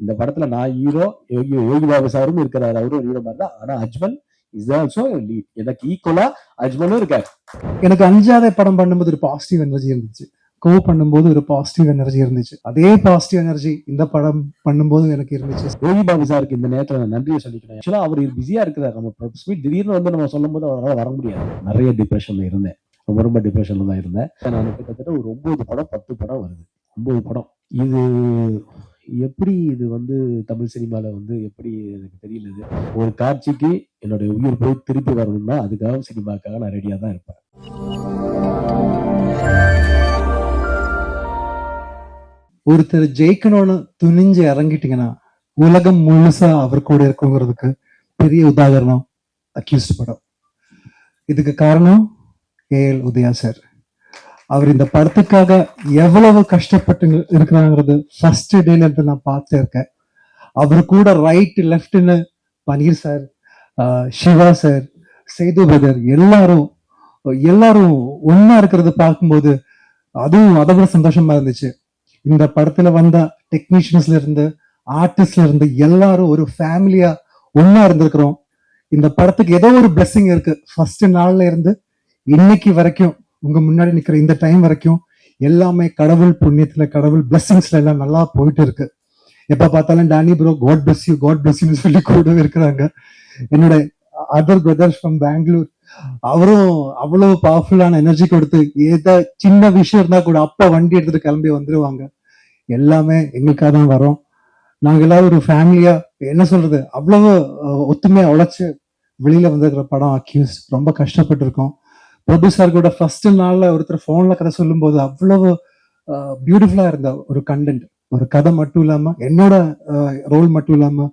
இந்த படத்துல நான் ஹீரோ யோகி யோகி பாபு சாரும் இருக்கிறாரு அவரும் ஹீரோ மாதிரி தான் ஆனா அஜ்மல் இஸ் ஆல்சோ எனக்கு ஈக்குவலா அஜ்மலும் இருக்காரு. எனக்கு அஞ்சாத படம் பண்ணும்போது ஒரு பாசிட்டிவ் எனர்ஜி இருந்துச்சு. கோ பண்ணும்போது ஒரு பாசிட்டிவ் எனர்ஜி இருந்துச்சு. அதே பாசிட்டிவ் எனர்ஜி இந்த படம் பண்ணும்போது எனக்கு இருந்துச்சு. யோகி பாபு சாருக்கு இந்த நேரத்துல நான் நன்றியை சொல்லிக்கிறேன். ஆக்சுவலா அவர் பிஸியா இருக்கிறார். நம்ம திடீர்னு வந்து நம்ம சொல்லும் போது அவரால் வர முடியாது. நிறைய டிப்ரெஷன்ல இருந்தேன். ரொம்ப ரொம்ப டிப்ரெஷன்ல தான் இருந்தேன். நான் கிட்டத்தட்ட ஒரு ஒன்பது படம் பத்து படம் வருது. ஒன்பது படம். இது எப்படி இது வந்து தமிழ் சினிமால வந்து எப்படி எனக்கு தெரியலது. ஒரு காட்சிக்கு என்னுடைய உயிர் போய் திருப்பி வரணும்னா அதுக்காக சினிமாக்காக நான் ரெடியா தான் இருப்பேன். ஒருத்தர் ஜெயிக்கணும்னு துணிஞ்சு இறங்கிட்டீங்கன்னா உலகம் முழுசா அவர் கூட இருக்குங்கிறதுக்கு பெரிய உதாகரணம் அக்யூஸ்ட் படம். இதுக்கு காரணம் ஏஎல் உதயா சார். அவர் இந்த படத்துக்காக எவ்வளவு கஷ்டப்பட்டு இருக்கிறாங்கிறது ஃபர்ஸ்ட் டேல இருந்து நான் பார்த்துருக்கேன் அவர் கூட right லெஃப்ட்னு Paneer sir Siva sir Sethu brother எல்லாரும் எல்லாரும் ஒன்னா இருக்கிறத பார்க்கும்போது அதுவும் அதை விட சந்தோஷமா இருந்துச்சு. இந்த படத்துல வந்த டெக்னீஷியன்ஸ்ல இருந்து ஆர்டிஸ்ட்ல இருந்து எல்லாரும் ஒரு ஃபேமிலியா ஒன்னா இருந்திருக்கிறோம். இந்த படத்துக்கு ஏதோ ஒரு blessing இருக்கு. ஃபர்ஸ்ட் நாள்ல இருந்து இன்னைக்கு வரைக்கும் உங்க முன்னாடி நிக்கிற இந்த டைம் வரைக்கும் எல்லாமே கடவுள் புண்ணியத்துல கடவுள் பிளஸ்ஸிங்ஸ்ல எல்லாம் நல்லா போயிட்டு இருக்கு. எப்ப பார்த்தாலும் Dani bro God bless you God bless யூன்னு சொல்லி கூடவே இருக்கிறாங்க. என்னோட அதர் பிரதர்ஸ் ஃப்ரம் பெங்களூர் அவரும் அவ்வளவு பவர்ஃபுல்லான எனர்ஜி கொடுத்து ஏதோ சின்ன விஷயம் இருந்தா கூட அப்பா வண்டி எடுத்துட்டு கிளம்பி வந்துருவாங்க. எல்லாமே எங்களுக்காக தான் வரோம். நாங்க எல்லாரும் ஒரு ஃபேமிலியா என்ன சொல்றது அவ்வளவு ஒத்துமையா உழைச்சு வெளியில வந்திருக்கிற படம் அக்யூஸ் ரொம்ப கஷ்டப்பட்டிருக்கோம். ப்ரொடியூசர் கூட ஃபர்ஸ்ட் நாள்ல ஒருத்தர் போன்ல கதை சொல்லும்போது அவ்வளவு பியூட்டிஃபுல்லா இருந்த ஒரு கண்டென்ட் ஒரு கதை மட்டும் இல்லாம என்னோட ரோல் மட்டும் இல்லாம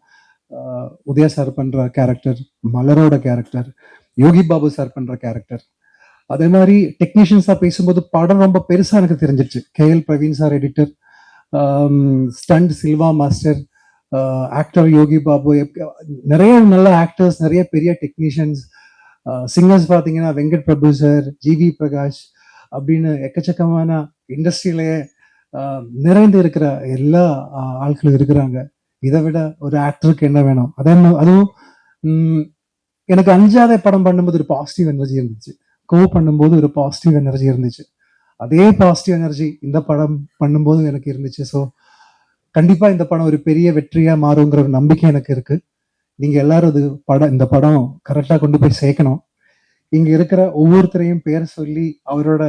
உதயா சார் பண்ற கேரக்டர் மலரோட கேரக்டர் யோகி பாபு சார் பண்ற கேரக்டர் அதே மாதிரி டெக்னீஷியன்ஸா பேசும்போது படம் ரொம்ப பெருசா எனக்கு தெரிஞ்சிருச்சு. KL Praveen sir editor stunt Silva master actor Yogi Babu நிறைய நல்ல ஆக்டர்ஸ் நிறைய பெரிய டெக்னீஷியன்ஸ் சிங்கர்ஸ் பார்த்தீங்கன்னா வெங்கட் பிரபு சார் ஜிவி பிரகாஷ் அப்படின்னு எக்கச்சக்கமான இண்டஸ்ட்ரியிலேயே நிறைந்து இருக்கிற எல்லா ஆட்களும் இருக்கிறாங்க. இதை விட ஒரு ஆக்டருக்கு என்ன வேணும்? அதே அதுவும் எனக்கு அஞ்சாத படம் பண்ணும்போது ஒரு பாசிட்டிவ் எனர்ஜி இருந்துச்சு. கோ பண்ணும்போது ஒரு பாசிட்டிவ் எனர்ஜி இருந்துச்சு. அதே பாசிட்டிவ் எனர்ஜி இந்த படம் பண்ணும்போது எனக்கு இருந்துச்சு. ஸோ கண்டிப்பாக இந்த படம் ஒரு பெரிய வெற்றியாக மாறுங்கிற ஒரு நம்பிக்கை எனக்கு இருக்குது நீங்கள் எல்லாரும் அது படம் இந்த படம் கரெக்டாக கொண்டு போய் சேர்க்கணும். இங்கே இருக்கிற ஒவ்வொருத்தரையும் பேர் சொல்லி அவரோட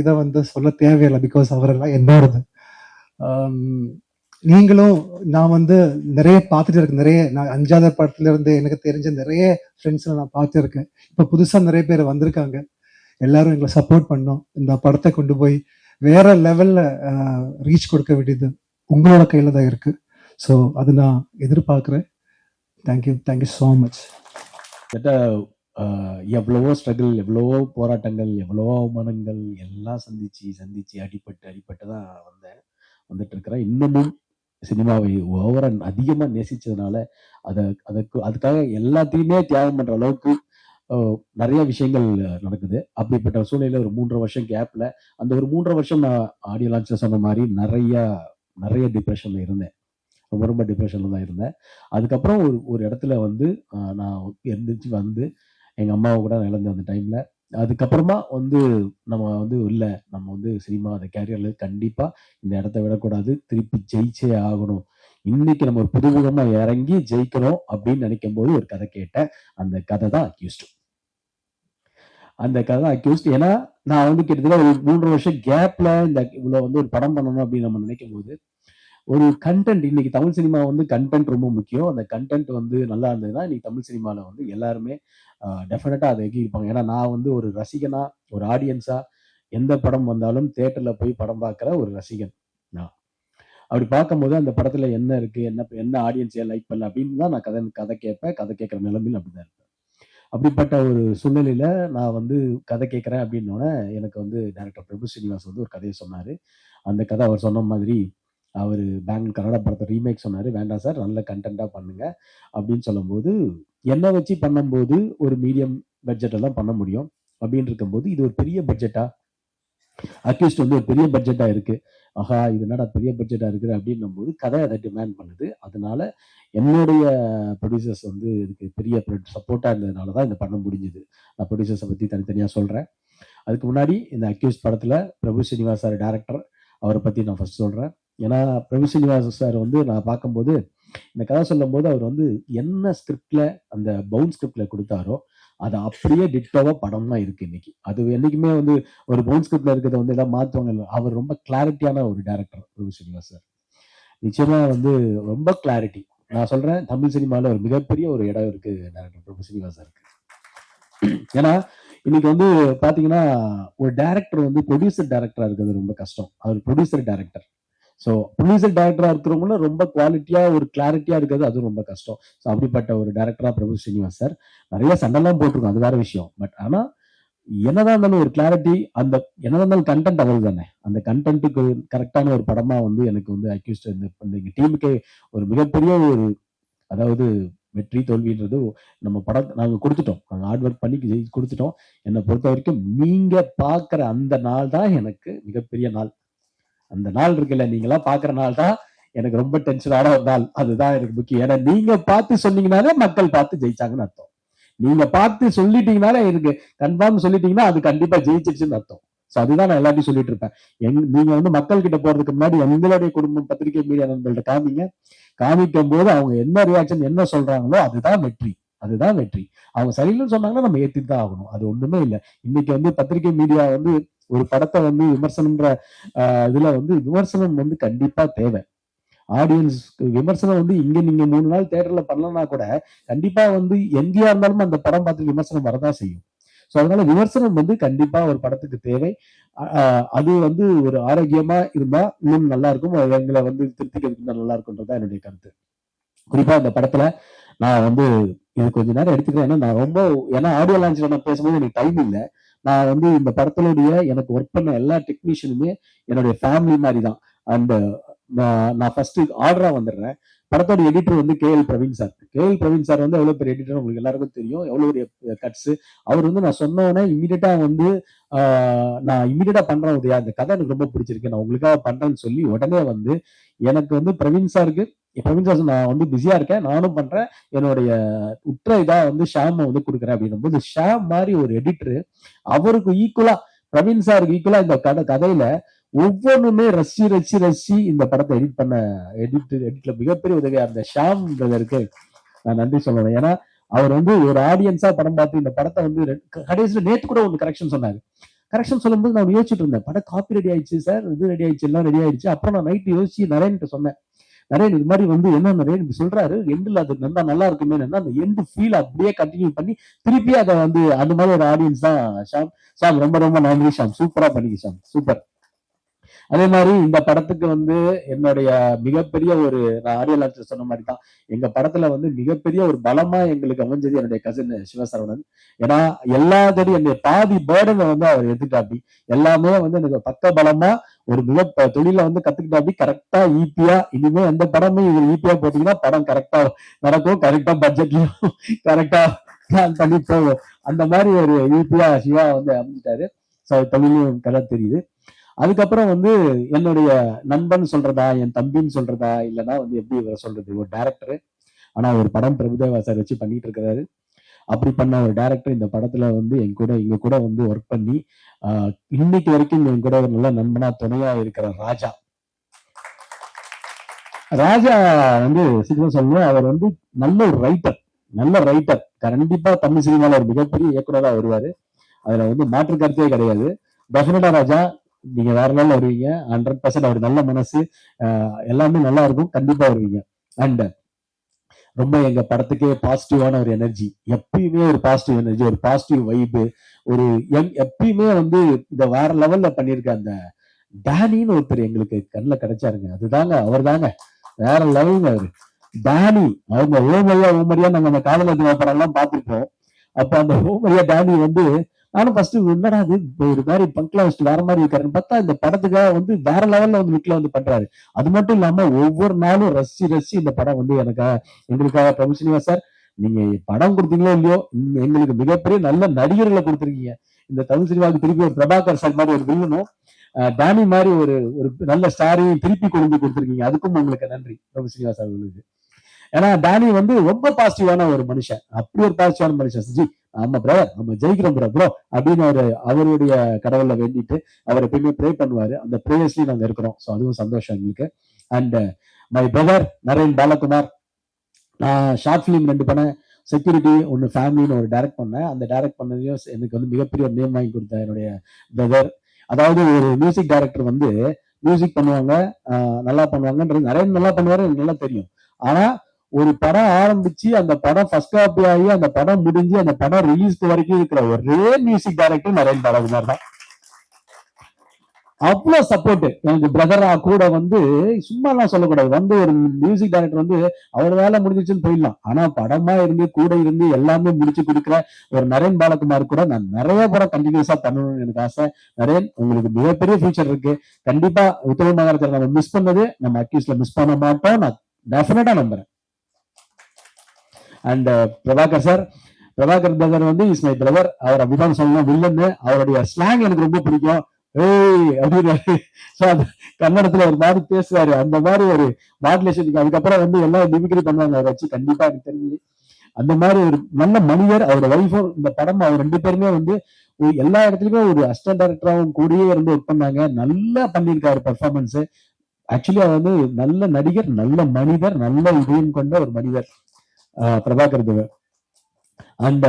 இதை வந்து சொல்ல தேவையில்லை பிகாஸ் அவரெல்லாம் என்னோடது. நீங்களும் நான் வந்து நிறைய பார்த்துட்டு இருக்கேன். நிறைய நான் அஞ்சாவது படத்துல இருந்து எனக்கு தெரிஞ்ச நிறைய ஃப்ரெண்ட்ஸில் நான் பார்த்துருக்கேன் இப்போ புதுசாக நிறைய பேர் வந்திருக்காங்க. எல்லாரும் எங்களை சப்போர்ட் பண்ணோம். இந்த படத்தை கொண்டு போய் வேற லெவல்ல ரீச் கொடுக்க வேண்டியது உங்களோட கையில தான் இருக்கு. ஸோ அது நான் எதிர்பார்க்குறேன். Thank you thank you so much எவ்வளவோ ஸ்ட்ரகிள் எவ்வளவோ போராட்டங்கள் எவ்வளவோ அவமானங்கள் எல்லாம் சந்திச்சு சந்திச்சு அடிபட்டு அடிபட்டு தான் வந்தேன் வந்துட்டு இருக்கிறேன் இன்னமும் சினிமாவை ஓவர அதிகமாக நேசித்ததுனால அதை அதற்கு அதுக்காக எல்லாத்தையுமே தியாகம் பண்ணுற அளவுக்கு நிறைய விஷயங்கள் நடக்குது. அப்படிப்பட்ட சூழ்நிலையில ஒரு மூன்றரை வருஷம் கேப்ல அந்த ஒரு மூன்றரை வருஷம் நான் ஆடியோ லான்ச்ல சொன்ன மாதிரி நிறைய நிறைய டிப்ரெஷன்ல இருந்தேன். ரொம்ப ரொம்ப டிப்ரெஷனில் தான் இருந்தேன். அதுக்கப்புறம் ஒரு ஒரு இடத்துல வந்து நான் எந்திரிச்சு வந்து எங்கள் அம்மாவை கூட நான் இழந்தேன் அந்த டைமில் அதுக்கப்புறமா வந்து நம்ம வந்து இல்லை நம்ம வந்து சினிமா அந்த கேரியர்ல கண்டிப்பாக இந்த இடத்த விடக்கூடாது. திருப்பி ஜெயிச்சே ஆகணும். இன்னைக்கு நம்ம ஒரு புதுமுகமாக இறங்கி ஜெயிக்கணும் அப்படின்னு நினைக்கும் போது ஒரு கதை கேட்டேன். அந்த கதை தான் அக்யூஸ்ட் அந்த கதை தான் அக்யூஸ்ட் ஏன்னா நான் வந்து கிட்டத்தட்ட ஒரு மூன்று வருஷம் கேப்ல இந்த இவ்வளோ வந்து ஒரு படம் பண்ணணும் அப்படின்னு நம்ம நினைக்கும் போது ஒரு கண்டென்ட் இன்னைக்கு தமிழ் சினிமா வந்து கண்டென்ட் ரொம்ப முக்கியம். அந்த கண்டென்ட் வந்து நல்லா இருந்ததுன்னா இன்னைக்கு தமிழ் சினிமாவில் வந்து எல்லாருமே டெஃபினட்டாக அதை எகிப்பாங்க ஏன்னா நான் வந்து ஒரு ரசிகனா ஒரு ஆடியன்ஸா எந்த படம் வந்தாலும் தேட்டரில் போய் படம் பார்க்குற ஒரு ரசிகன் நான். அப்படி பார்க்கும்போது அந்த படத்துல என்ன இருக்கு? என்ன என்ன ஆடியன்ஸ் லைக் பண்ணல அப்படின்னு தான் நான் கதை கதை கேட்பேன். கதை கேட்குற நிலைமையில் அப்படிதான் இருப்பேன். அப்படிப்பட்ட ஒரு சூழ்நிலையில நான் வந்து கதை கேட்குறேன் அப்படின்னோடனே எனக்கு வந்து டேரக்டர் பிரபு ஸ்ரீனிவாஸ் வந்து ஒரு கதையை சொன்னார். அந்த கதை அவர் சொன்ன மாதிரி அவர் பேங்க் கன்னட படத்தை ரீமேக் சொன்னார். வேண்டாம் சார் நல்ல கண்டென்ட்டாக பண்ணுங்க. அப்படின்னு சொல்லும்போது என்ன வச்சு பண்ணும்போது ஒரு மீடியம் பட்ஜெட்டில் தான் பண்ண முடியும். அப்படின்னு இருக்கும்போது இது ஒரு பெரிய பட்ஜெட்டா அட்லீஸ்ட் வந்து ஒரு பெரிய பட்ஜெட்டாக இருக்கு. ஆஹா இது என்னடா பெரிய பட்ஜெட்டாக இருக்குது? அப்படின்னும் போது கதை அதை டிமாண்ட் பண்ணுது. அதனால என்னுடைய ப்ரொடியூசர்ஸ் வந்து இதுக்கு பெரிய சப்போர்ட்டாக இருந்ததுனால தான் இதை பண்ண முடிஞ்சுது. நான் ப்ரொடியூசர்ஸை பற்றி தனித்தனியாக சொல்கிறேன் அதுக்கு முன்னாடி இந்த அக்யூஸ் படத்தில் பிரபு ஸ்ரீனிவாசார் டேரக்டர் அவரை பற்றி நான் ஃபர்ஸ்ட் சொல்கிறேன் ஏன்னா பிரபு ஸ்ரீனிவாஸ் சார் வந்து நான் பார்க்கும்போது இந்த கதை சொல்லும்போது அவர் வந்து என்ன ஸ்கிரிப்ட்ல அந்த பவுன் ஸ்கிரிப்ட்ல கொடுத்தாரோ அது அப்படியே டிட்டோவா தான் இருக்கு இன்னைக்கு. அது என்னைக்குமே வந்து ஒரு பவுன் ஸ்கிரிப்ட்ல இருக்கிறத வந்து எல்லாம் மாத்துவாங்க இல்லை அவர் ரொம்ப கிளாரிட்டியான ஒரு டேரக்டர் பிரபு ஸ்ரீனிவாஸ் சார். நிச்சயமா வந்து ரொம்ப கிளாரிட்டி நான் சொல்றேன் தமிழ் சினிமாவில் ஒரு மிகப்பெரிய ஒரு இடம் இருக்கு டேரக்டர் பிரபு ஸ்ரீனிவாஸ் இருக்கு ஏன்னா இன்னைக்கு வந்து பாத்தீங்கன்னா ஒரு டேரக்டர் வந்து ப்ரொடியூசர் டேரக்டரா இருக்கிறது ரொம்ப கஷ்டம். அவர் ப்ரொடியூசர் டேரக்டர் ஸோ ப்ரொடியூசர் டேரக்டரா இருக்கிறவங்களும் ரொம்ப குவாலிட்டியா ஒரு கிளாரிட்டியா இருக்கிறது அதுவும் ரொம்ப கஷ்டம். ஸோ அப்படிப்பட்ட ஒரு டேரக்டரா பிரபு ஸ்ரீனிவாஸ் சார். நிறைய சண்டைலாம் போட்டிருக்கோம் அது வேற விஷயம். பட் ஆனா என்னதான் இருந்தாலும் ஒரு கிளாரிட்டி அந்த என்னதான் இருந்தாலும் கண்டென்ட் அவர் தானே அந்த கண்டென்ட்டுக்கு கரெக்டான ஒரு படமா வந்து எனக்கு வந்து அக்யூஸ்ட் இந்த எங்க டீமுக்கே ஒரு மிகப்பெரிய ஒரு அதாவது வெற்றி தோல்வின்றது நம்ம படம் நாங்கள் கொடுத்துட்டோம். நாங்கள் ஹார்ட் ஒர்க் பண்ணி கொடுத்துட்டோம். என்னை பொறுத்த வரைக்கும் நீங்கள் பார்க்குற அந்த நாள் தான் எனக்கு மிகப்பெரிய நாள். அந்த நாள் இருக்குல்ல நீங்களாம் பாக்குற நாள் தான் எனக்கு ரொம்ப டென்ஷனான ஒரு நாள். அதுதான் எனக்கு முக்கியம். ஏன்னா நீங்க பார்த்து சொன்னீங்கனாலே மக்கள் பார்த்து ஜெயிச்சாங்கன்னு அர்த்தம். நீங்க பார்த்து சொல்லிட்டீங்கனாலே எனக்கு கன்ஃபார்ம் சொல்லிட்டீங்கன்னா அது கண்டிப்பா ஜெயிச்சிருச்சுன்னு அர்த்தம். ஸோ அதுதான் நான் எல்லாத்தையும் சொல்லிட்டு இருப்பேன். எங் நீங்க வந்து மக்கள் கிட்ட போறதுக்கு முன்னாடி எங்களுடைய குடும்பம் பத்திரிகை மீடியா நண்பர்கள்ட்ட காமிங்க. காமிக்கும் போது அவங்க என்ன ரியாக்ஷன் என்ன சொல்றாங்களோ அதுதான் வெற்றி. அதுதான் வெற்றி. அவங்க சரியில்லைன்னு சொன்னாங்கன்னா நம்ம ஏற்றி தான் ஆகணும். அது ஒண்ணுமே இல்லை. இன்னைக்கு வந்து பத்திரிகை மீடியா வந்து ஒரு படத்தை வந்து விமர்சனம்ன்ற இதுல வந்து விமர்சனம் வந்து கண்டிப்பா தேவை. ஆடியன்ஸ் விமர்சனம் வந்து இங்க நீங்க மூணு நாள் தேட்டர்ல பண்ணலன்னா கூட கண்டிப்பா வந்து எங்கேயா இருந்தாலும் அந்த படம் பார்த்து விமர்சனம் வரதான் செய்யும். ஸோ அதனால விமர்சனம் வந்து கண்டிப்பா ஒரு படத்துக்கு தேவை. அது வந்து ஒரு ஆரோக்கியமா இருந்தா இன்னும் நல்லா இருக்கும். எங்களை வந்து திருத்திக்கிறதுக்கு நல்லா இருக்கும்ன்றதா என்னுடைய கருத்து. குறிப்பா இந்த படத்துல நான் வந்து இது கொஞ்ச நேரம் எடுத்துக்கிறேன். ஏன்னா நான் ரொம்ப ஏன்னா ஆடியோ லான்ச்ல நான் பேசும்போது எனக்கு டைம் இல்லை. நான் வந்து இந்த படத்தினுடைய எனக்கு ஒர்க் பண்ண எல்லா டெக்னீஷியனுமே என்னுடைய ஃபேமிலி மாதிரி தான் அந்த நான் ஃபர்ஸ்ட் ஆர்டரா வந்துடுறேன். படத்தோட எடிட்டர் வந்து K L Praveen sir K L Praveen sir வந்து எவ்வளவு பெரிய எடிட்டர் உங்களுக்கு எல்லாருக்கும் தெரியும். எவ்வளவு பெரிய கட்ஸ் அவர் வந்து நான் சொன்னோன்னே இமீடியட்டா வந்து நான் இமீடியட்டா பண்றேன் உதயா. அந்த கதை எனக்கு ரொம்ப பிடிச்சிருக்கு. நான் உங்களுக்காக பண்றேன்னு சொல்லி உடனே வந்து எனக்கு வந்து பிரவீன் சாருக்கு பிரவீன் சார் நான் வந்து பிஸியா இருக்கேன். நானும் பண்றேன். என்னுடைய உற்ற இதா வந்து ஷாம் வந்து கொடுக்குறேன் அப்படின்னும் போது ஷாம் மாதிரி ஒரு எடிட்டர் அவருக்கு ஈக்குவலா பிரவீன் சாருக்கு ஈக்குவலா இந்த கதை கதையில ஒவ்வொன்றுமே ரசி ரசி ரசி இந்த படத்தை எடிட் பண்ண எடிட் எடிட்ல மிகப்பெரிய உதவியா இருந்த ஷாம் பிரதருக்கு நான் நன்றி சொல்லணும். ஏன்னா அவர் வந்து ஒரு ஆடியன்ஸா படம் பார்த்து இந்த படத்தை வந்து கடைசியில் கடைசியில நேத்து கூட ஒன்று கரெக்ஷன் சொன்னாரு. கரெக்ஷன் சொல்லும்போது நான் யோசிச்சுட்டு இருந்தேன். படம் காப்பி ரெடி ஆயிடுச்சு சார் இது ரெடி ஆயிடுச்சு எல்லாம் ரெடி ஆயிடுச்சு. அப்புறம் நான் நைட்டு யோசிச்சு நரேன்ட்டு சொன்னேன். நரேன் இது மாதிரி வந்து என்ன நரேன் இப்படி சொல்றாரு எண்டில் அது நல்லா நல்லா இருக்குமே அந்த எண்டு ஃபீல் அப்படியே கண்டினியூ பண்ணி திருப்பி அதை வந்து அந்த மாதிரி ஒரு ஆடியன்ஸ் தான் ஷாம். ஷாம் ரொம்ப ரொம்ப நன்றி ஷாம். சூப்பரா பண்ணிக்க ஷாம். சூப்பர் அதே மாதிரி இந்த படத்துக்கு வந்து என்னுடைய மிகப்பெரிய ஒரு நான் ஆடியோ சொன்ன மாதிரி தான். எங்க படத்துல வந்து மிகப்பெரிய ஒரு பலமா எங்களுக்கு அமைஞ்சது என்னுடைய கசின் சிவசரவணன். ஏன்னா எல்லா எல்லாத்தோடையும் என்னுடைய பாதி பேர்டனை வந்து அவர் எடுத்துட்டாப்பி எல்லாமே வந்து எனக்கு பக்க பலமா ஒரு மிக தொழில வந்து கத்துக்கிட்டாப்பி கரெக்டா ஈப்பியா இனிமே எந்த படமும் இவர் ஈப்பியா போட்டீங்கன்னா படம் கரெக்டா நடக்கும் கரெக்டா பட்ஜெட்லயும் கரெக்டா பிளான் பண்ணி போகும். அந்த மாதிரி ஒரு ஈப்பியா சிவா வந்து அமைஞ்சிட்டாரு. ஸோ தொழிலும் கதை தெரியுது. அதுக்கப்புறம் வந்து என்னுடைய நண்பன் சொல்றதா என் தம்பின்னு சொல்றதா இல்லைன்னா வந்து எப்படி இவரை சொல்றது ஒரு டேரக்டர் ஆனா ஒரு படம் பிரபுதேவா சார் வச்சு பண்ணிட்டு இருக்கிறாரு. அப்படி பண்ண ஒரு டேரக்டர் இந்த படத்துல வந்து என் கூட எங்க கூட வந்து ஒர்க் பண்ணி இன்னைக்கு வரைக்கும் என் கூட ஒரு நல்ல நண்பனா துணையா இருக்கிற ராஜா. ராஜா வந்து சீக்கிரம் சொல்லுவேன் அவர் வந்து நல்ல ஒரு ரைட்டர் நல்ல ரைட்டர் கண்டிப்பா தமிழ் சினிமாவில் ஒரு மிகப்பெரிய இயக்குநராக வருவாரு. அதுல வந்து மாற்று கருத்தே கிடையாது. டெஃபினட்டா ராஜா நீங்க வேற நாள் வருவீங்க. ஹண்ட்ரட் பர்சன்ட் அவர் நல்ல மனசு. எல்லாமே நல்லா இருக்கும். கண்டிப்பா வருவீங்க. அண்ட் ரொம்ப எங்க படத்துக்கே பாசிட்டிவான ஒரு எனர்ஜி எப்பயுமே ஒரு பாசிட்டிவ் எனர்ஜி ஒரு பாசிட்டிவ் வைப்பு ஒரு எங்- எப்பயுமே வந்து இந்த வேற லெவல்ல பண்ணியிருக்க அந்த டேனின்னு ஒருத்தர் எங்களுக்கு கண்ணில் கிடைச்சாருங்க. அதுதாங்க அவர் தாங்க வேற லெவலுங்க அவரு. டேனி அவங்க ஓமரியா ஓமரியா நாங்க அந்த காதல படம் எல்லாம் பார்த்துருக்கோம் அப்ப அந்த ஓமரியா டேனி வந்து நானும் ஃபர்ஸ்ட் என்னடா இது? ஒரு மாதிரி பங்க்ல வச்சுட்டு வேற மாதிரி இருக்காருன்னு பார்த்தா இந்த படத்துக்காக வந்து வேற லெவல்ல வந்து வீட்டுல வந்து பண்றாரு. அது மட்டும் இல்லாம ஒவ்வொரு நாளும் ரசி ரசி இந்த படம் வந்து எனக்கா எங்களுக்காக பிரபு சீனிவாஸ் சார் நீங்க படம் கொடுத்தீங்களோ இல்லையோ எங்களுக்கு மிகப்பெரிய நல்ல நடிகர்களை கொடுத்துருக்கீங்க. இந்த தமிழ் சினிமாவுக்கு திருப்பி ஒரு பிரபாகர் சார் மாதிரி ஒரு வில்லனும் அஹ், டேனி மாதிரி ஒரு ஒரு நல்ல ஸ்டாரையும் திருப்பி கொண்டு வந்து கொடுத்துருக்கீங்க. அதுக்கும் உங்களுக்கு நன்றி பிரபு ஸ்ரீனிவாஸ் அவர்களுக்கு. ஏன்னா டேனி வந்து ரொம்ப பாசிட்டிவான ஒரு மனுஷன். அப்படி ஒரு பாசிட்டிவான மனுஷன். ஜி ஆமா பிரதர் நம்ம ஜெயிக்கிறோம் ப்ரோ ப்ரோ அப்படின்னு அவரு அவருடைய கடவுளை வேண்டிட்டு அவர் எப்பயுமே ப்ரே பண்ணுவாரு. அந்த ப்ரேயர்ஸ்லயும் நாங்க இருக்கிறோம். ஸோ அதுவும் சந்தோஷம் எங்களுக்கு. And my brother Naren Balakumar நான் ஷார்ட் ஃபிலிம் ரெண்டு பண்ணேன் செக்யூரிட்டி ஒன்று ஃபேமிலின்னு ஒரு டைரக்ட் பண்ணேன். அந்த டைரக்ட் பண்ணதையும் எனக்கு வந்து மிகப்பெரிய ஒரு நேம் வாங்கி கொடுத்த என்னுடைய பிரதர் அதாவது ஒரு மியூசிக் டைரக்டர் வந்து மியூசிக் பண்ணுவாங்க நல்லா பண்ணுவாங்கன்றது நிறைய நல்லா பண்ணுவாரு எனக்கு நல்லா தெரியும். ஆனால் ஒரு படம் ஆரம்பிச்சு அந்த படம் ஃபர்ஸ்ட் காப்பி ஆகி அந்த படம் முடிஞ்சு அந்த படம் ரிலீஸ்க்கு வரைக்கும் இருக்கிற ஒரே மியூசிக் டைரக்டர் நரேன் பாலகுமார் தான். அவ்வளோ சப்போர்ட் எனக்கு பிரதரா கூட வந்து சும்மா எல்லாம் சொல்லக்கூடாது. வந்து ஒரு மியூசிக் டைரக்டர் வந்து அவர் வேலை முடிஞ்சிச்சுன்னு போயிடலாம். ஆனா படமா இருந்து கூட இருந்து எல்லாமே முடிச்சு கொடுக்குற ஒரு நரேன் பாலகுமார் கூட நான் நிறைய படம் கண்டினியூஸா பண்ணணும்னு எனக்கு ஆசை. நரேன் உங்களுக்கு மிகப்பெரிய ஃபியூச்சர் இருக்கு. கண்டிப்பா உத்தரவு நகரத்தில் நம்ம மிஸ் பண்ணது நம்ம அக்யூஸ்ல மிஸ் பண்ண மாட்டோம். நான் டெஃபினட்டா நம்புறேன். And Prabhakar sir Prabhakar brother வந்து இஸ் மை பிரதர் அவர் அப்படிதான் சொல்லணும் வில்லன்னு அவருடைய ஸ்லாங் எனக்கு ரொம்ப பிடிக்கும். ஏய் அப்படின்னு. கன்னடத்துல ஒரு மாதிரி பேசுவாரு. அந்த மாதிரி ஒரு மாடுலேஷனுக்கு அதுக்கப்புறம் வந்து எல்லாம் மிமிக்ரி பண்ணுவாங்க. அவரை வச்சு கண்டிப்பா எனக்கு தெரிஞ்சு. அந்த மாதிரி ஒரு நல்ல மனிதர். அவரோட ஒய்ஃபும் இந்த படம் அவர் ரெண்டு பேருமே வந்து எல்லா இடத்துலயுமே ஒரு அசிஸ்டன்ட் டைரக்டராகவும் கூடயே இருந்து ஒர்க் பண்ணாங்க. நல்லா பண்ணியிருக்காரு பெர்ஃபார்மன்ஸ் ஆக்சுவலி அவர் வந்து நல்ல நடிகர் நல்ல மனிதர் நல்ல இதயம் கொண்ட ஒரு மனிதர். பிரபாகர் தேவர் அண்ட்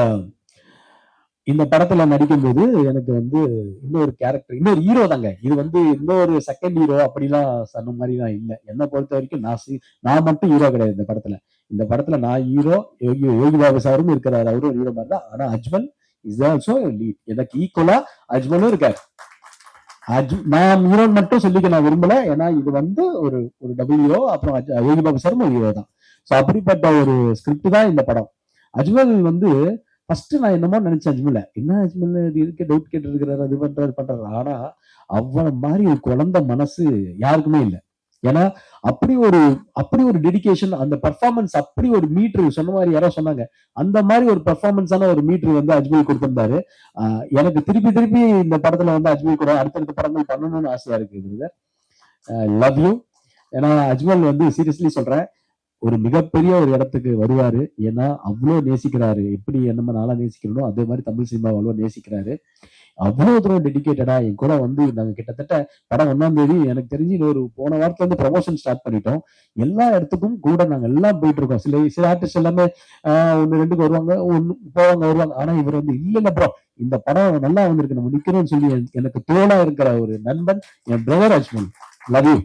இந்த படத்துல நடிக்கும்போது எனக்கு வந்து இன்னொரு கேரக்டர் இன்னொரு ஹீரோ தாங்க. இது வந்து இன்னொரு செகண்ட் ஹீரோ அப்படிலாம் சொன்ன மாதிரிலாம் இல்லை. என்னை பொறுத்த வரைக்கும் நான் நான் மட்டும் ஹீரோ கிடையாது இந்த படத்துல. இந்த படத்துல நான் ஹீரோ யோகி யோகி பாபு சாரும் இருக்கிறாரு. அவரும் ஹீரோ மாதிரி தான். ஆனா அஜ்மல் இஸ் ஆல்சோ லீட் எனக்கு ஈக்குவலா அஜ்மலும் இருக்காரு. நான் ஹீரோ மட்டும் சொல்லிக்க நான் விரும்பல. ஏன்னா இது வந்து ஒரு ஒரு டபுள் ஹீரோ அப்புறம் அஜ்- யோகி பாபு சாரும் ஹீரோ தான். ஸோ அப்படிப்பட்ட ஒரு ஸ்கிரிப்ட் தான் இந்த படம். அஜ்மல் வந்து ஃபர்ஸ்ட் நான் என்னமோ நினைச்சேன் அஜ்மல. என்ன அஜ்மல் இது இருக்க டவுட் கேட்டு இருக்கிறாரு அது பண்றாரு பண்றாரு. ஆனா அவ்வளவு மாதிரி ஒரு குழந்தை மனசு யாருக்குமே இல்லை. ஏன்னா அப்படி ஒரு அப்படி ஒரு டெடிகேஷன் அந்த பர்ஃபார்மன்ஸ் அப்படி ஒரு மீட்ரு சொன்ன மாதிரி யாரோ சொன்னாங்க. அந்த மாதிரி ஒரு பர்ஃபார்மன்ஸான ஒரு மீட்ரு வந்து அஜ்மல் கொடுத்திருந்தாரு. எனக்கு திருப்பி திருப்பி இந்த படத்துல வந்து அஜ்மல் கூட அடுத்தடுத்த படங்கள் பண்ணணும்னு ஆசையா இருக்கு லவ் யூ ஏன்னா அஜ்மல் வந்து சீரியஸ்லி சொல்றேன் ஒரு மிகப்பெரிய ஒரு இடத்துக்கு வருவாரு. ஏன்னா அவ்வளோ நேசிக்கிறாரு. எப்படி என்னமோ நாளா நேசிக்கிறனோ அதே மாதிரி தமிழ் சினிமா அவ்வளோ நேசிக்கிறாரு. அவ்வளவு தூரம் டெடிக்கேட்டடா என் கூட வந்து நாங்க கிட்டத்தட்ட படம் ஒன்னாம் தேதி எனக்கு தெரிஞ்சு ஒரு போன வாரத்துல இருந்து ப்ரொமோஷன் ஸ்டார்ட் பண்ணிட்டோம். எல்லா இடத்துக்கும் கூட நாங்க எல்லாம் போயிட்டு இருக்கோம். சில சில ஆர்டிஸ்ட் எல்லாமே ஒன்னு ரெண்டுக்கு வருவாங்க ஒன்னு போவாங்க வருவாங்க. ஆனா இவர் வந்து இல்ல இல்ல ப்ரோ இந்த படம் நல்லா வந்திருக்கு. நம்ம நிக்கணும்னு சொல்லி எனக்கு- எனக்கு இருக்கிற ஒரு நண்பன் என் brother Ajmal. Love you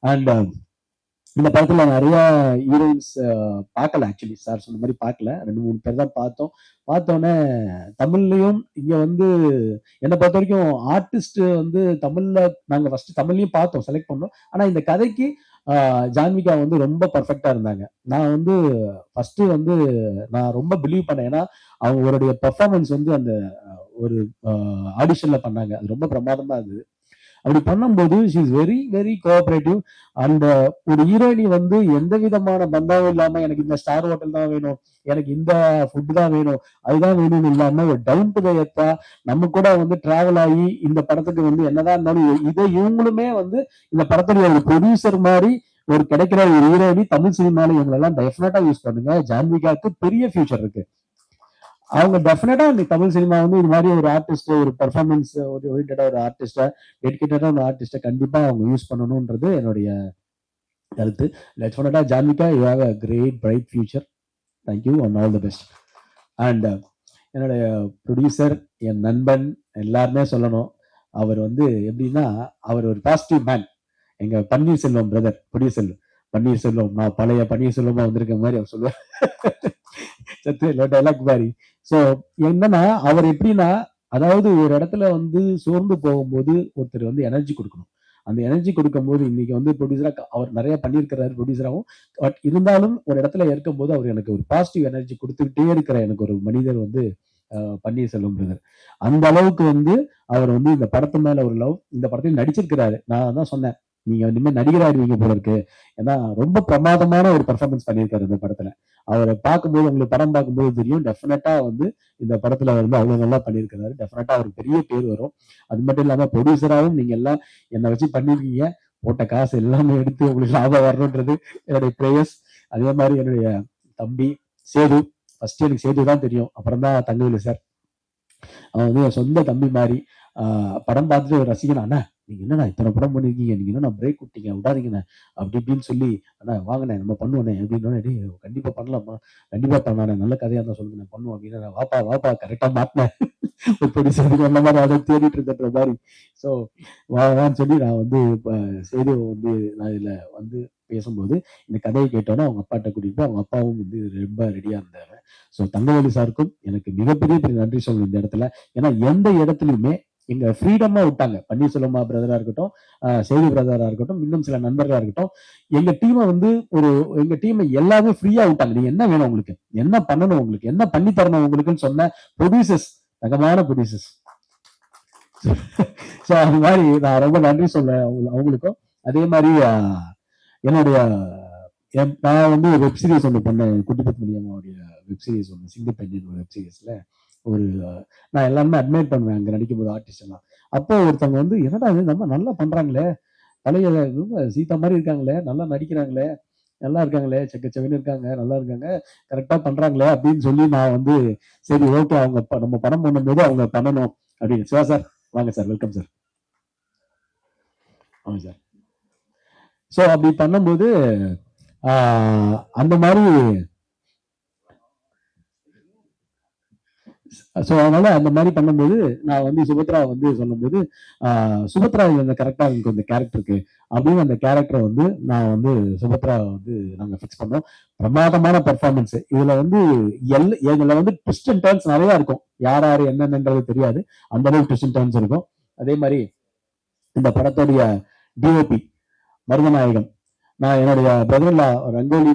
and இந்த படத்துல நிறைய ஹீரோயின்ஸ் பார்க்கல ஆக்சுவலி சார் சொன்ன மாதிரி பார்க்கல. ரெண்டு மூணு பேர் தான் பார்த்தோம். பார்த்தோன்னே தமிழ்லயும் இங்க வந்து என்னை பொறுத்த வரைக்கும் ஆர்டிஸ்ட் வந்து தமிழ்ல நாங்க ஃபர்ஸ்ட் தமிழ்லயும் பார்த்தோம் செலக்ட் பண்ணோம். ஆனா இந்த கதைக்கு ஜான்விகா வந்து ரொம்ப பர்ஃபெக்டா இருந்தாங்க. நான் வந்து ஃபர்ஸ்ட் வந்து நான் ரொம்ப பிலீவ் பண்ணேன். ஏன்னா அவங்களுடைய பெர்ஃபார்மன்ஸ் வந்து அந்த ஒரு ஆடிஷன்ல பண்ணாங்க. அது ரொம்ப பிரமாதமா இருந்தது. அப்படி பண்ணும்போது she is very very cooperative அந்த ஒரு ஹீரோயினி வந்து எந்த விதமான பந்தாவும் இல்லாம எனக்கு இந்த ஸ்டார் ஹோட்டல் தான் வேணும் எனக்கு இந்த ஃபுட் தான் வேணும் அதுதான் வேணும்னு இல்லாம ஒரு டவுன் டு எத்தா நம்ம கூட வந்து டிராவல் ஆகி இந்த படத்துக்கு வந்து என்னதான் இருந்தாலும் இதை இவங்களுமே வந்து இந்த படத்துடைய ஒரு ப்ரொடியூசர் மாதிரி ஒரு கிடைக்கிற ஒரு ஹீரோயினி தமிழ் சினிமாவில இவங்களெல்லாம் டெஃபினட்டா யூஸ் பண்ணுங்க. ஜான்விகாவுக்கு பெரிய ஃபியூச்சர் இருக்கு. அவங்க டெஃபினட்டா இந்த தமிழ் சினிமா வந்து இது மாதிரி ஒரு ஆர்டிஸ்ட் ஒரு பெர்ஃபார்மன்ஸ் ஒரு ஓரியன்டா ஒரு ஆர்டிஸ்ட டெடிக்கேட்டடா ஒரு ஆர்டிஸ்ட கண்டிப்பா அவங்க யூஸ் பண்ணணும்ன்றது என்னுடைய கருத்து. டெஃபினட்டா Janvika you have a great bright future thank you and all the best and என்னுடைய ப்ரொடியூசர் என் நண்பன் எல்லாருமே சொல்லணும். அவர் வந்து எப்படின்னா அவர் ஒரு பாசிட்டிவ் மேன் எங்க பன்னீர்செல்வம் பிரதர் ப்ரொடியூசர் பன்னீர்செல்வம் நான் பழைய பன்னீர்செல்வமா வந்திருக்க மாதிரி அவர் சொல்லுவார். சத்து டைலாக் மாதிரி. ஸோ என்னன்னா அவர் எப்படின்னா அதாவது ஒரு இடத்துல வந்து சோர்ந்து போகும்போது ஒருத்தர் வந்து எனர்ஜி கொடுக்கணும். அந்த எனர்ஜி கொடுக்கும்போது இன்னைக்கு வந்து ப்ரொடியூசரா அவர் நிறைய பண்ணியிருக்கிறாரு ப்ரொடியூசராகவும் பட் இருந்தாலும் ஒரு இடத்துல இருக்கும்போது அவர் எனக்கு ஒரு பாசிட்டிவ் எனர்ஜி கொடுத்துக்கிட்டே இருக்கிற எனக்கு ஒரு மனிதர் வந்து பன்னீர் செல்வம் பிரதர் அந்த அளவுக்கு வந்து அவர் வந்து இந்த படத்து மேல ஒரு லவ் இந்த படத்தில் நடிச்சிருக்கிறாரு. நான் தான் சொன்னேன். நீங்க இனிமேல் நடிகராடுவீங்க போல இருக்கு. ஏன்னா ரொம்ப பிரமாதமான ஒரு பர்ஃபார்மன்ஸ் பண்ணியிருக்காரு இந்த படத்துல. அவரை பார்க்கும்போது உங்களுக்கு படம் பார்க்கும்போது தெரியும். டெஃபினட்டா வந்து இந்த படத்துல வந்து அவ்வளவு நல்லா பண்ணியிருக்கிறாரு. டெஃபினட்டா அவருக்கு பெரிய பேர் வரும். அது மட்டும் இல்லாம ப்ரொடியூசராகவும் நீங்க எல்லாம் என்னை வச்சு பண்ணிருக்கீங்க. போட்ட காசு எல்லாமே எடுத்து உங்களுக்கு லாபம் வரணுன்றது என்னுடைய ப்ரேயர்ஸ் அதே மாதிரி என்னுடைய தம்பி சேது ஃபர்ஸ்ட் எனக்கு சேது தான் தெரியும். அப்புறம் தான் தங்கவேலு சார் அவன் வந்து என் சொந்த தம்பி மாதிரி படம் பார்த்துட்டு ஒரு ரசிகன் அண்ணா நீங்க என்னண்ணா இத்தனை படம் பண்ணிருக்கீங்க? நீங்க என்ன பிரேக் விட்டீங்க? விடாதீங்கண்ணே. அப்படி இப்படின்னு சொல்லி அண்ணா வாங்கண்ணே நம்ம பண்ணுவோண்ணே அப்படின்னு டேய் கண்டிப்பா பண்ணலாமா கண்டிப்பா பண்ணானே நல்ல கதையா இருந்தா சொல்லுங்க பண்ணுவோம் அப்படின்னு நான் வாப்பா வாப்பா கரெக்டா மாட்டினேன். இப்படி சொல்லி அந்த மாதிரி அதை தேடிட்டு இருக்கிற மாதிரி. ஸோ வா வான்னு சொல்லி நான் வந்து இப்போ செய்தி வந்து நான் இதில் வந்து பேசும்போது இந்த கதையை கேட்டோன்னே அவங்க அப்பாட்ட கூட்டிட்டு அவங்க அப்பாவும் வந்து ரொம்ப ரெடியா இருந்தாங்க. ஸோ தங்கவேலு சாருக்கும் எனக்கு மிகப்பெரிய நன்றி சொல்லணும் இந்த இடத்துல. ஏன்னா எந்த இடத்துலையுமே எங்க ஃப்ரீடமா விட்டாங்க. பன்னீர்செல்வமா பிரதரா இருக்கட்டும் செய்தி பிரதரா இருக்கட்டும் இன்னும் சில நண்பர்களா இருக்கட்டும் எங்க டீமை வந்து ஒரு எங்க டீமை எல்லாமே ஃப்ரீயா விட்டாங்க. நீங்க என்ன வேணும் உங்களுக்கு? என்ன பண்ணணும் உங்களுக்கு? என்ன பண்ணி தரணும் உங்களுக்குன்னு சொன்ன ப்ரொடியூசர்ஸ் தகமான ப்ரொடியூசர்ஸ் ஸோ அது மாதிரி நான் ரொம்ப நன்றி சொல்ல அவங்களுக்கும். அதே மாதிரி என்னுடைய என்- நான் வந்து வெப் சீரிஸ் ஒன்று பண்ணேன். குட்டி மணியம்மாவுடைய அம்மாவுடைய வெப் சீரிஸ் ஒன்று சிங்கப்பெண்ணின் ஒரு வெப் சீரிஸ்ல ஒரு uh, நான் எல்லாருமே அட்மைட் பண்ணுவேன் அங்கே நடிக்கும் போது ஆர்டிஸ்ட் எல்லாம். அப்போ ஒருத்தவங்க வந்து என்னடா இது? நம்ம நல்லா பண்ணுறாங்களே பழைய இவங்க சீதா மாதிரி இருக்காங்களே. நல்லா நடிக்கிறாங்களே. நல்லா இருக்காங்களே. செக்கச்செவன்னு இருக்காங்க. நல்லா இருக்காங்க. கரெக்டாக பண்ணுறாங்களே அப்படின்னு சொல்லி நான் வந்து சரி ஓகே அவங்க நம்ம படம் பண்ணும்போது அவங்க பண்ணணும். அப்படின்னு. சிவா சார் வாங்க சார். வெல்கம் சார் ஆமாம் சார் ஸோ அப்படி பண்ணும்போது அந்த மாதிரி ஸோ அதனால அந்த மாதிரி பண்ணும்போது நான் வந்து சுபத்ரா வந்து சொல்லும்போது சுபத்ரா இந்த கரெக்டாக இருக்கு இந்த கேரக்டருக்கு அப்படின்னு அந்த கேரக்டரை வந்து நான் வந்து சுபத்ரா வந்து நாங்கள் ஃபிக்ஸ் பண்ணோம். பிரமாதமான பெர்ஃபார்மன்ஸ் இதில் வந்து எல் எங்களை வந்து ட்விஸ்ட் அண்ட் டர்ன்ஸ் நிறையா இருக்கும். யார் யார் என்னென்னன்றது தெரியாது. அந்த அளவுக்கு ட்விஸ்ட் அண்ட் டர்ன்ஸ் இருக்கும். அதே மாதிரி இந்த படத்துடைய டிஓபி மருதநாயகம் நான் என்னுடைய பிரதர்லா ரங்கோலி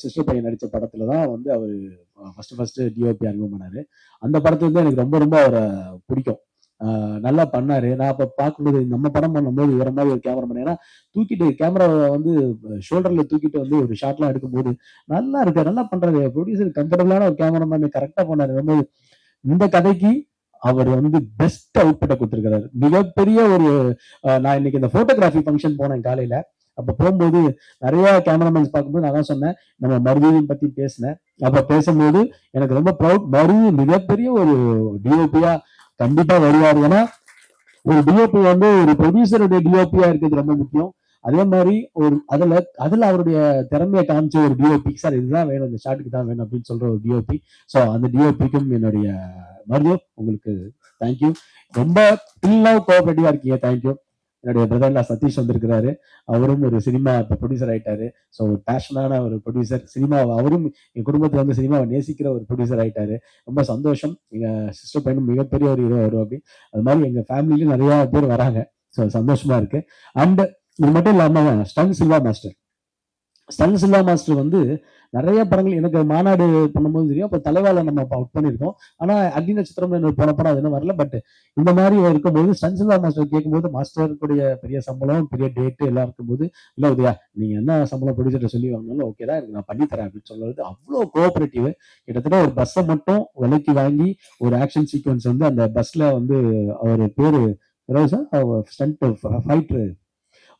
சிஸ்டர் பையன் நடித்த படத்துல தான் வந்து அவர் ஃபர்ஸ்ட் ஃபர்ஸ்ட் டிஓபி அறிமுகம் பண்ணாரு அந்த படத்துல இருந்து எனக்கு ரொம்ப ரொம்ப அவரை பிடிக்கும். நல்லா பண்ணாரு. நான் அப்போ பார்க்கும்போது நம்ம படம் பண்ணும்போது வேற மாதிரி ஒரு கேமரா ஏன்னா தூக்கிட்டு கேமராவை வந்து ஷோல்டர்ல தூக்கிட்டு வந்து ஒரு ஷாட்லாம் எடுக்கும்போது நல்லா இருக்கு. நல்லா பண்றாரு. ப்ரொடியூசர் கம்ஃபர்டபுளான ஒரு கேமரா மேன் கரெக்டா பண்ணாரு. ரொம்ப இந்த கதைக்கு அவர் வந்து பெஸ்ட் அவுட்புட்டை கொடுத்திருக்கிறாரு. மிகப்பெரிய ஒரு நான் இன்னைக்கு இந்த போட்டோகிராஃபி ஃபங்க்ஷன் போனேன் காலையில. அப்போ போகும்போது நிறைய கேமராமேன்ஸ் பார்க்கும்போது நான் தான் சொன்னேன் நம்ம மருதியின் பற்றி பேசினேன். அப்போ பேசும்போது எனக்கு ரொம்ப ப்ரௌட் மருதி மிகப்பெரிய ஒரு டிஓபியா கண்டிப்பாக வருவார். ஏன்னா ஒரு டிஓபி வந்து ஒரு ப்ரொடியூசருடைய டிஓபியா இருக்கிறது ரொம்ப முக்கியம். அதே மாதிரி ஒரு அதுல அதுல அவருடைய திறமையை காமிச்ச ஒரு டிஓபி சார் இதுதான் வேணும் இந்த ஷாட்டுக்கு தான் வேணும் அப்படின்னு சொல்ற ஒரு டிஓபி ஸோ அந்த டிஓபிக்கும் என்னுடைய மருது உங்களுக்கு தேங்க்யூ ரொம்ப ஃபுல்லாக கோஆபரேட்டிவா இருக்கீங்க தேங்க்யூ என்னுடைய பிரதர்லா சதீஷ் வந்திருக்கிறாரு. அவரும் ஒரு சினிமா இப்போ ப்ரொடியூசர் ஆயிட்டாரு. ஸோ ஒரு பேஷனான ஒரு ப்ரொடியூசர் சினிமா அவரும் என் குடும்பத்தில் வந்து சினிமாவை நேசிக்கிற ஒரு ப்ரொடியூசர் ஆயிட்டாரு. ரொம்ப சந்தோஷம். எங்கள் சிஸ்டர் பையனும் மிகப்பெரிய ஒரு ஹீரோ வரும் அப்படி. அது மாதிரி எங்கள் ஃபேமிலியிலும் நிறையா பேர் வராங்க. ஸோ சந்தோஷமா இருக்கு. அண்ட் இது மட்டும் இல்லாமல் stunt Silva master stunt master வந்து நிறைய படங்கள் எனக்கு மாநாடு பண்ணும்போது தெரியும். அப்போ தலைவால நம்ம ஒர்க் பண்ணியிருக்கோம். ஆனால் அக்னி நட்சத்திரம் எனக்கு போன படம் அது இன்னும் வரல. பட் இந்த மாதிரி இருக்கும்போது ஸ்டன் மாஸ்டர் கேட்கும்போது மாஸ்டருக்குடைய பெரிய சம்பளம் பெரிய டேட்டு எல்லாம் இருக்கும்போது இல்லை உதயா நீங்கள் என்ன சம்பளம் பிடிச்சிட்டு சொல்லி வாங்கினாலும் ஓகே தான் எனக்கு நான் பண்ணி தரேன் அப்படின்னு சொல்றது அவ்வளோ கோஆபரேட்டிவ் கிட்டத்தட்ட ஒரு பஸ்ஸை மட்டும் விலைக்கு வாங்கி ஒரு ஆக்ஷன் சீக்வன்ஸ் வந்து அந்த பஸ்ஸில் வந்து அவர் பேர் பேரு ஸ்டண்ட் ஃபைட்ரு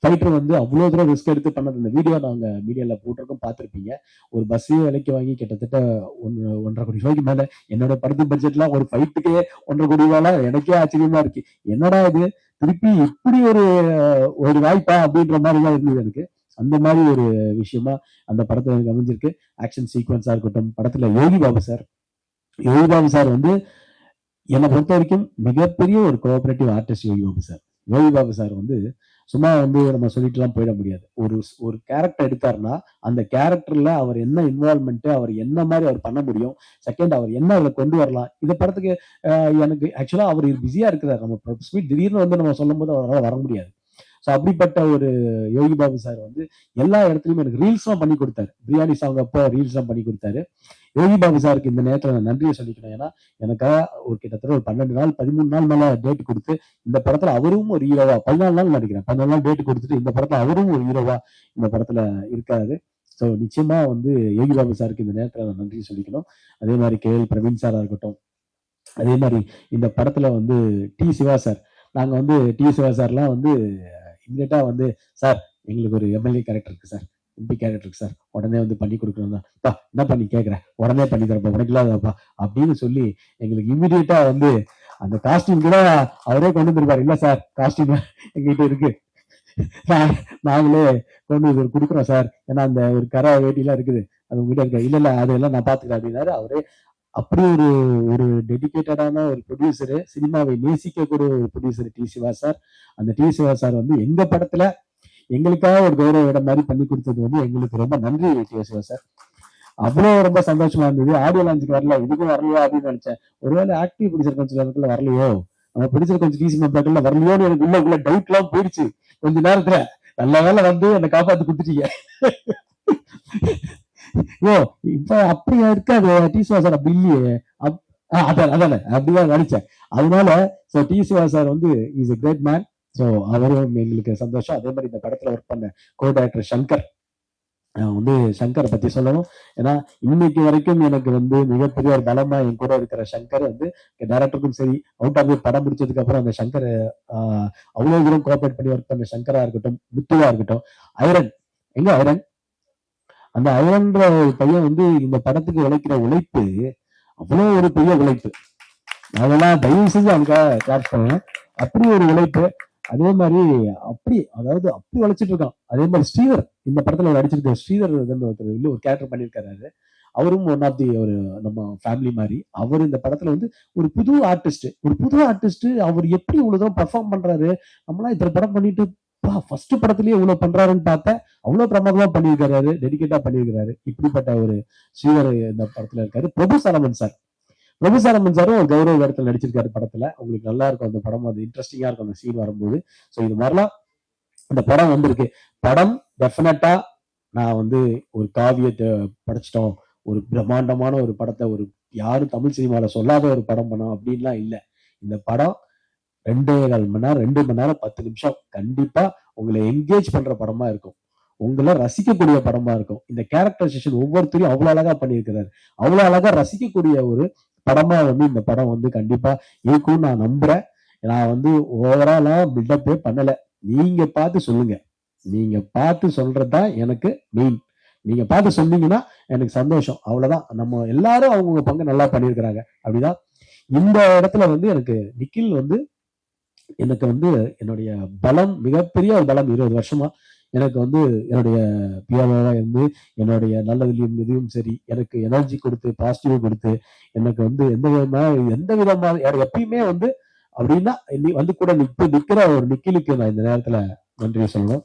ஃபைட்டர் வந்து அவ்வளோ தூரம் ரிஸ்க் எடுத்து பண்ணது. இந்த வீடியோ நாங்கள் மீடியாவில் போட்டிருக்கோம் பார்த்துருப்பீங்க. ஒரு பஸ்ஸையும் விலைக்கு வாங்கி கிட்டத்தட்ட ஒன்று ஒன்றரை கோடி ரூபாய்க்கு மேலே. என்னோட படத்து பட்ஜெட்லாம் ஒரு ஃபைட்டுக்கே ஒன்றரை கோடி ரூபாய்லாம் எனக்கே ஆச்சரியமா இருக்கு. என்னடா இது? திருப்பி இப்படி ஒரு ஒரு வாய்ப்பா அப்படின்ற மாதிரி தான் இருந்தது எனக்கு. அந்த மாதிரி ஒரு விஷயமா அந்த படத்தில் எனக்கு அமைஞ்சிருக்கு. ஆக்ஷன் சீக்வன்ஸாக இருக்கட்டும் படத்தில் யோகி பாபு சார். யோகி பாபு சார் வந்து என்னை பொறுத்த வரைக்கும் மிகப்பெரிய ஒரு cooperative artist Yogi Babu sir. Yogi Babu sir வந்து சும்மா வந்து நம்ம சொல்லிட்டுலாம் போயிட முடியாது. ஒரு ஒரு கேரக்டர் எடுத்தாருன்னா அந்த கேரக்டர்ல அவர் என்ன இன்வால்மெண்ட் அவர் என்ன மாதிரி அவர் பண்ண முடியும்? செகண்ட் அவர் என்ன அதில் கொண்டு வரலாம்? இந்த படத்துக்கு எனக்கு ஆக்சுவலா அவர் பிஸியா இருக்கிறார். நம்ம ஸ்பீட் திடீர்னு வந்து நம்ம சொல்லும் போது அவரால் வர முடியாது. ஸோ அப்படிப்பட்ட ஒரு யோகி பாபு சார் வந்து எல்லா இடத்துலையுமே எனக்கு ரீல்ஸ்லாம் பண்ணி கொடுத்தாரு. பிரியாணி சாங் அப்போ ரீல்ஸ்லாம் பண்ணி கொடுத்தாரு. யோகி பாபு சாருக்கு இந்த நேரத்தில் நான் நன்றியை சொல்லிக்கணும் ஏன்னா எனக்காக ஒரு கிட்டத்தட்ட ஒரு பன்னெண்டு நாள் பதிமூணு நாள் மேலே டேட் கொடுத்து இந்த படத்தில் அவரும் ஒரு ஹீரோவா பதினாலு நாள் நடிக்கிறேன். பதினாலு நாள் டேட் கொடுத்துட்டு இந்த படத்தில் அவரும் ஒரு ஹீரோவா இந்த படத்தில் இருக்காரு. ஸோ நிச்சயமா வந்து யோகி பாபு சாருக்கு இந்த நேரத்தில் நான் நன்றி சொல்லிக்கணும். அதே மாதிரி கே எல் பிரவீன் சாராக இருக்கட்டும். அதே மாதிரி இந்த படத்தில் வந்து டி சிவா சார். நாங்கள் வந்து டி சிவா சார்லாம் வந்து இம்மிடியட்டாக வந்து சார் எங்களுக்கு ஒரு எம்எல்ஏ கேரக்டர் இருக்குது சார். இப்படி கேரக்டர் இருக்கு சார் உடனே வந்து பண்ணி கொடுக்கணும் தான். என்ன பண்ணி கேட்குறேன் உடனே பண்ணி தரப்பா. உனக்கு இல்லாதப்பா அப்படின்னு சொல்லி எங்களுக்கு இம்மிடியட்டா வந்து அந்த காஸ்டியூம் கூட அவரே கொண்டு வந்துருப்பார். இல்ல சார் காஸ்டியூம் எங்ககிட்ட இருக்கு. நாங்களே கொண்டு வந்து கொடுக்குறோம் சார் ஏன்னா அந்த ஒரு கரை வேட்டிலாம் இருக்குது. அது உங்ககிட்ட இருக்க. இல்ல இல்லை அதெல்லாம் நான் பார்த்துக்கிறேன் அப்படின்னாரு. அவரே அப்படி ஒரு ஒரு டெடிகேட்டடான ஒரு ப்ரொடியூசரு சினிமாவை நேசிக்கக்கூடிய ஒரு ப்ரொடியூசர் டி சிவா சார் அந்த டி சிவா சார் வந்து எங்க படத்துல எங்களுக்காக ஒரு கௌரவ இடம் மாதிரி பண்ணி கொடுத்தது வந்து எங்களுக்கு ரொம்ப நன்றி சிவசிவா சார். அவ்வளோ ரொம்ப சந்தோஷமா இருந்தது. ஆடியோ லான்ச்சுக்கு வரல இதுக்கும் வரலையோ அப்படின்னு நினைச்சேன். ஒருவேளை ஆக்டிவ் ப்ரொடியூசர் கொஞ்சம் வரலையோ? நம்ம பிடிச்சிருக்க கொஞ்சம் டிசி பார்க்கல வரலையோன்னு எனக்கு உள்ள உள்ள டவுட் எல்லாம் போயிடுச்சு. கொஞ்ச நேரத்துல நல்ல வேலை வந்து என்னை காப்பாத்து கொடுத்துட்டீங்க. ஓ இப்ப அப்படியா இருக்காது. டி சிவா சார் அப்படி இல்லையே. அப்- ஆ, அதான் அதானே. அப்படிதான் நினைச்சேன். அதனால ஸோ டி சார் வந்து is a great man so அவரும் எங்களுக்கு சந்தோஷம். அதே மாதிரி இந்த படத்துல ஒர்க் பண்ண கோ டைரக்டர் சங்கர் நான் வந்து சங்கரை பத்தி சொல்லணும் ஏன்னா இன்னைக்கு வரைக்கும் எனக்கு வந்து மிகப்பெரிய ஒரு பலமா என் கூட இருக்கிற சங்கர் வந்து டேரக்டருக்கும் சரி அவுட் ஆஃப் படம் முடிச்சதுக்கு அப்புறம் அந்த சங்கர் ஆஹ், அவ்வளவு தூரம் கோஆபரேட் பண்ணி ஒர்க் பண்ண சங்கரா இருக்கட்டும் முத்துவா இருக்கட்டும் ஐரன். எங்க ஐரன்? அந்த ஐரன்ற ஒரு பையன் வந்து இந்த படத்துக்கு உழைக்கிற உழைப்பு அவ்வளோ ஒரு பெரிய உழைப்பு. அதெல்லாம் தயவு செஞ்சு அவங்க கிளாப் பண்ணுவேன் அப்படி ஒரு உழைப்பு அதே மாதிரி அப்படி அதாவது அப்படி வளைச்சிட்டு இருக்கான். அதே மாதிரி ஸ்ரீதர் இந்த படத்துல அவர் அடிச்சிருக்க ஸ்ரீதர் ஒருத்தர் உள்ள ஒரு கேரக்டர் பண்ணியிருக்காரு. அவரும் ஒன் ஆஃப் தி ஒரு நம்ம ஃபேமிலி மாதிரி. அவர் இந்த படத்துல வந்து ஒரு புது ஆர்டிஸ்ட் ஒரு புது ஆர்டிஸ்ட் அவர் எப்படி இவ்வளவு தூரம் பெர்ஃபார்ம் பண்றாரு? நம்மளாம் இத்தனை படம் பண்ணிட்டு ஃபர்ஸ்ட் படத்துலயே இவ்வளவு பண்றாருன்னு பார்த்தா அவ்வளவு பிரமாதமா பண்ணியிருக்காரு டெடிகேட்டா பண்ணியிருக்காரு இப்படிப்பட்ட ஒரு ஸ்ரீதர் இந்த படத்துல இருக்காரு. பிரபு சரவணன் சார் பிரபு சாரும் ஒரு கௌரவ இடத்துல நடிச்சிருக்காரு படத்துல. உங்களுக்கு நல்லா இருக்கும் அந்த படம். அது இன்ட்ரெஸ்டிங்கா இருக்கும் அந்த சீன் வரும்போது. ஸோ இது மாதிரிலாம் அந்த படம் வந்திருக்கு. படம் டெஃபினட்டா நான் வந்து ஒரு காவியத்தை படைச்சிட்டோம். ஒரு பிரம்மாண்டமான ஒரு படத்தை ஒரு யாரும் தமிழ் சினிமாவில் சொல்லாத ஒரு படம் பண்ணோம் அப்படின்லாம் இல்லை. இந்த படம் ரெண்டே கால் மணி நேரம் ரெண்டு மணி நேரம் பத்து நிமிஷம். கண்டிப்பா உங்களை என்கேஜ் பண்ற படமா இருக்கும். உங்களை ரசிக்கக்கூடிய படமா இருக்கும். இந்த கேரக்டரைசேஷன் ஒவ்வொருத்தரையும் அவ்வளவு அழகா பண்ணியிருக்கிறாரு. அவ்வளவு அழகா ரசிக்கக்கூடிய ஒரு படமா வந்து இந்த படம் வந்து கண்டிப்பா இருக்கும் நான் நம்புறேன். நான் வந்து ஓவராலா பில்டப்பே பண்ணல. நீங்க பார்த்து சொல்லுங்க. நீங்க பார்த்து சொல்றதுதான் எனக்கு மெயின் நீங்க பார்த்து சொன்னீங்கன்னா எனக்கு சந்தோஷம். அவ்வளவுதான். நம்ம எல்லாரும் அவங்க பங்கு நல்லா பண்ணியிருக்கிறாங்க. அப்படிதான். இந்த இடத்துல வந்து எனக்கு நிக்கில் வந்து எனக்கு வந்து என்னுடைய பலம் மிகப்பெரிய ஒரு பலம் இருபது வருஷமா எனக்கு வந்து என்னுடைய பியானோவா இருந்து என்னுடைய நல்லதுலையும் இதுவும் சரி எனக்கு எனர்ஜி கொடுத்து பாசிட்டிவ் கொடுத்து எனக்கு வந்து எந்த விதமாக எந்த விதமான யார் எப்பயுமே வந்து அப்படின்னா நீ வந்து கூட நிற்ப நிற்கிற ஒரு நிக்கிலுக்கு நான் இந்த நேரத்தில் நன்றி சொல்லணும்.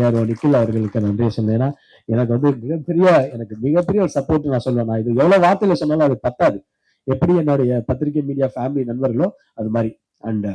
யார் நிக்கில் அவர்களுக்கு நன்றி சொல்லணும். ஏன்னா எனக்கு வந்து மிகப்பெரிய எனக்கு மிகப்பெரிய ஒரு சப்போர்ட் நான் சொல்லுவேன் நான் இது எவ்வளோ வார்த்தையில் சொன்னாலும் அது பத்தாது. எப்படி என்னுடைய பத்திரிகை மீடியா ஃபேமிலி நண்பர்களோ அது மாதிரி. அண்ட்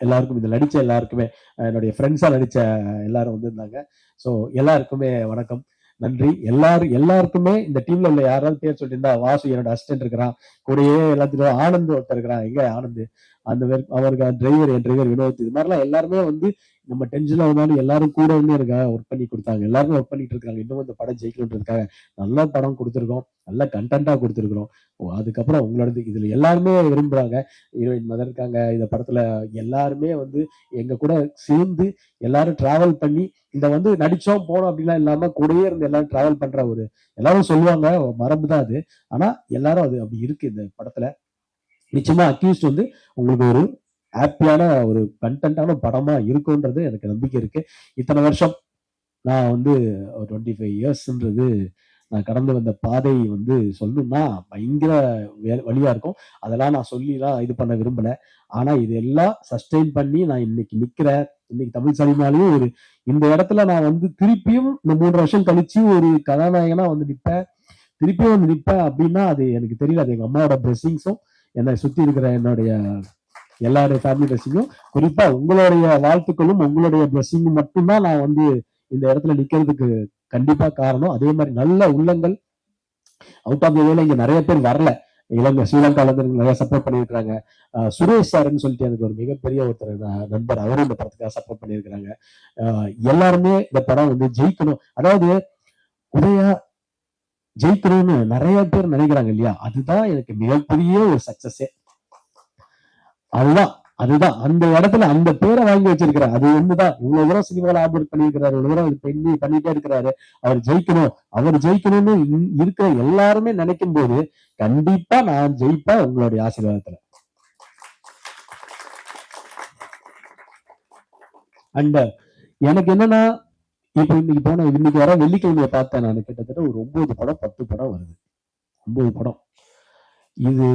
எல்லாருக்கும் இதுல நடிச்ச எல்லாருக்குமே என்னுடைய ஃப்ரெண்ட்ஸாக நடிச்ச எல்லாரும் வந்திருந்தாங்க. ஸோ எல்லாருக்குமே வணக்கம். நன்றி. எல்லாரும் எல்லாருக்குமே இந்த டீம்ல உள்ள யாராவது பேர் சொல்லியிருந்தா வாசு என்னோட அசிஸ்டன்ட் இருக்கிறான். கூடயே எல்லாத்துக்கும் ஆனந்த் ஒருத்தர் இருக்கிறான். எங்க ஆனந்த்? அந்த அவருக்கு டிரைவர் என் டிரைவர் வினோத் இது மாதிரிலாம் எல்லாருமே வந்து நம்ம டென்ஷன் வந்தாலும் எல்லாரும் கூட வந்து எனக்கு ஒர்க் பண்ணி கொடுத்தாங்க. எல்லாருமே ஒர்க் பண்ணிட்டு இருக்காங்க. இன்னும் இந்த படம் ஜெயிக்கணுன்றதுக்காக நல்ல படம் கொடுத்துருக்கோம். நல்ல கண்டென்ட்டா கொடுத்துருக்குறோம். ஓ, அதுக்கப்புறம் உங்களோட இதுல எல்லாருமே விரும்புறாங்க. ஹீரோயின் மதர் இருக்காங்க இந்த படத்துல எல்லாருமே வந்து எங்க கூட சேர்ந்து எல்லாரும் டிராவல் பண்ணி இந்த வந்து நடிச்சோம் போனோம் அப்படிலாம் இல்லாம கூடயே இருந்து எல்லாரும் டிராவல் பண்ற ஒரு எல்லாரும் சொல்லுவாங்க. மரபு தான் அது. ஆனா எல்லாரும் அது அப்படி இருக்கு இந்த படத்துல. நிச்சயமா அக்யூஸ்ட் வந்து உங்களுக்கு ஒரு ஹாப்பியான ஒரு கண்டென்ட்டான படமா இருக்கும்ன்றது எனக்கு நம்பிக்கை இருக்கு. இத்தனை வருஷம் நான் வந்து ஒரு டுவெண்ட்டி ஃபைவ் இயர்ஸ்ன்றது நான் கடந்து வந்த பாதை வந்து சொல்லணும்னா பயங்கர வே- வழியா இருக்கும். அதெல்லாம் நான் சொல்லிலாம் இது பண்ண விரும்பல. ஆனா இது எல்லாம் சஸ்டெயின் பண்ணி நான் இன்னைக்கு நிக்கிறேன். இன்னைக்கு தமிழ் சினிமாலையும் ஒரு இந்த இடத்துல நான் வந்து திருப்பியும் இந்த மூன்று வருஷம் கழிச்சு ஒரு கதாநாயகனா வந்து நிற்பேன் திருப்பியும் வந்து நிற்பேன் அப்படின்னா அது எனக்கு தெரியல. அது எங்க அம்மாவோட பிளெஸிங்ஸும் என்னை சுத்தி இருக்கிற என்னுடைய எல்லாருடைய ஃபேமிலி பிளஸிங்கும் குறிப்பா உங்களுடைய வாழ்த்துக்களும் உங்களுடைய பிளஸிங்கும் மட்டும்தான் நான் வந்து இந்த இடத்துல நிக்கிறதுக்கு கண்டிப்பா காரணம். அதே மாதிரி நல்ல உள்ளங்கள். அவுட் ஆஃப் இங்க நிறைய பேர் வரல. இலங்கை ஸ்ரீலங்கால இருந்து நிறைய சப்போர்ட் பண்ணியிருக்காங்க சுரேஷ் சார்னு சொல்லிட்டு எனக்கு ஒரு மிகப்பெரிய ஒருத்தர் நண்பர். அவரும் இந்த படத்துக்காக சப்போர்ட் பண்ணியிருக்கிறாங்க. எல்லாருமே இந்த படம் வந்து ஜெயிக்கணும். அதாவது உதயா ஜெயிக்கணும்னு நிறைய பேர் நினைக்கிறாங்க இல்லையா? அதுதான் எனக்கு மிகப்பெரிய ஒரு சக்சஸே அதுதான் அதுதான். அந்த இடத்துல அந்த பேரை வாங்கி வச்சிருக்கிறார். அது ஒண்ணுதான். இவ்வளவு தூரம் சினிமாவில் ஆர்டர் பண்ணியிருக்கிறாரு இவ்வளவு தூரம் இது பண்ணி பண்ணிட்டே இருக்கிறாரு. அவர் ஜெயிக்கணும். அவர் ஜெயிக்கணும்னு இருக்கிற எல்லாருமே நினைக்கும் போது கண்டிப்பா நான் ஜெயிப்பேன் உங்களுடைய ஆசீர்வாதத்துல. அண்ட் எனக்கு என்னன்னா இப்போ இன்னைக்கு போன இன்னைக்கு வர வெள்ளிக்கிழமையை பார்த்தேன் நான். கிட்டத்தட்ட ஒரு ஒன்பது படம் பத்து படம் வருது. ஒன்பது படம். இது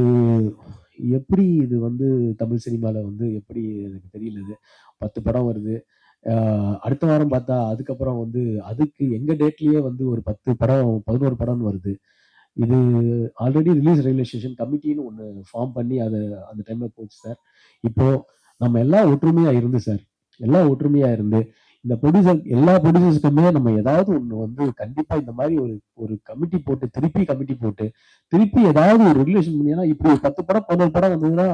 எப்படி இது வந்து தமிழ் சினிமாவில் வந்து எப்படி எனக்கு தெரியலது பத்து படம் வருது. அடுத்த வாரம் பார்த்தா அதுக்கப்புறம் வந்து அதுக்கு எங்கள் டேட்லேயே வந்து ஒரு பத்து படம் பதினோரு படம்னு வருது. இது ஆல்ரெடி ரிலீஸ் ரயில்வே ஸ்டேஷன் கமிட்டின்னு ஒன்று ஃபார்ம் பண்ணி அதை அந்த டைமில் போச்சு சார். இப்போது நம்ம எல்லாம் ஒற்றுமையாக இருந்து சார். எல்லாம் ஒற்றுமையாக இருந்து இந்த ப்ரொடியூசர் எல்லா ப்ரொடியூசர்ஸ்க்குமே நம்ம ஏதாவது ஒன்று வந்து கண்டிப்பா இந்த மாதிரி ஒரு ஒரு கமிட்டி போட்டு திருப்பி கமிட்டி போட்டு திருப்பி ஏதாவது ஒரு ரெகுலேஷன் பண்ணினா இப்படி ஒரு பத்து படம் பதினோரு படம் வந்ததுன்னா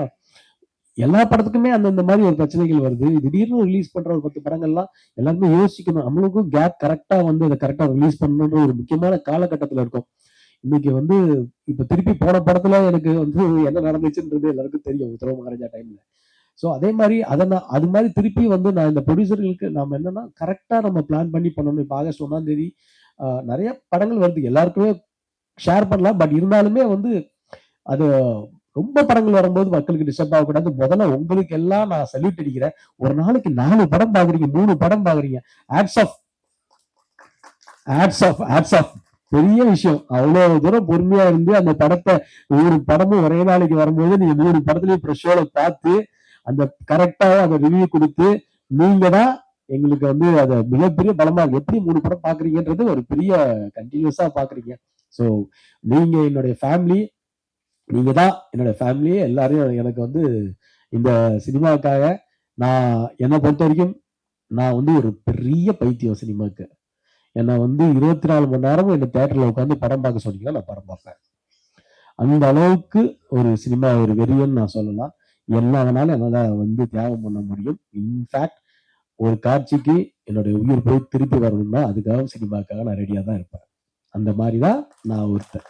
எல்லா படத்துக்குமே அந்தந்த மாதிரி ஒரு பிரச்சனைகள் வருது. திடீர்னு ரிலீஸ் பண்ற ஒரு பத்து படங்கள்லாம் எல்லாருமே யோசிக்கணும். நம்மளுக்கும் கேப் கரெக்டா வந்து அதை கரெக்டா ரிலீஸ் பண்ணணுன்ற ஒரு முக்கியமான காலகட்டத்துல இருக்கும். இன்னைக்கு வந்து இப்ப திருப்பி போன படத்துல எனக்கு வந்து என்ன நடந்துச்சுன்றது எல்லாருக்கும் தெரியும். உத்தரவு மகாராஜா டைம்ல ஸோ அதே மாதிரி அதை நான் அது மாதிரி திருப்பி வந்து நான் இந்த ப்ரொடியூசர்களுக்கு நம்ம என்னன்னா கரெக்டாக நம்ம பிளான் பண்ணி பண்ணணும். இப்போ ஆகஸ்ட் ஒன்றாம் தேதி நிறைய படங்கள் வருது. எல்லாருக்குமே ஷேர் பண்ணலாம். பட் இருந்தாலுமே வந்து அது ரொம்ப படங்கள் வரும்போது மக்களுக்கு டிஸ்டர்ப் ஆகக்கூடாது. முதல்ல உங்களுக்கு எல்லாம் நான் சல்யூட் அடிக்கிறேன். ஒரு நாளைக்கு நாலு படம் பாக்குறீங்க மூணு படம் பாக்குறீங்க hats off hats off hats off பெரிய விஷயம். அவ்வளவு தூரம் பொறுமையா இருந்து அந்த படத்தை ஒரு படமும் ஒரே நாளைக்கு வரும்போது நீங்க மூணு படத்துலயும் ப்ரெஷோட பார்த்து அந்த கரெக்டாக அதை ரிவ்யூ கொடுத்து நீங்க தான் எங்களுக்கு வந்து அதை மிகப்பெரிய பலமா எப்படி மூணு படம் பாக்குறீங்கன்றது ஒரு பெரிய கண்டினியூஸா பாக்குறீங்க. ஸோ நீங்க என்னுடைய ஃபேமிலி நீங்க தான் என்னோட ஃபேமிலி எல்லாரையும் எனக்கு வந்து இந்த சினிமாவுக்காக நான் என்னை பொறுத்த வரைக்கும் நான் வந்து ஒரு பெரிய பைத்தியம் சினிமாவுக்கு. என்னை வந்து இருபத்தி நாலு மணி நேரமும் இந்த தேட்டரில் உட்காந்து படம் பார்க்க சொன்னீங்கன்னா நான் படம் பார்ப்பேன். அந்த அளவுக்கு ஒரு சினிமா ஒரு வெறியன்னு நான் சொல்லலாம். என்ன என்னால் என்னால வந்து தியாகம் பண்ண முடியும். இன்ஃபேக்ட் ஒரு காட்சிக்கு என்னுடைய உயிர் போய் திருப்பி வரணும்னா அதுக்காக சினிமாக்காக நான் ரெடியா தான் இருப்பேன். அந்த மாதிரி தான் நான் ஒருத்தன்.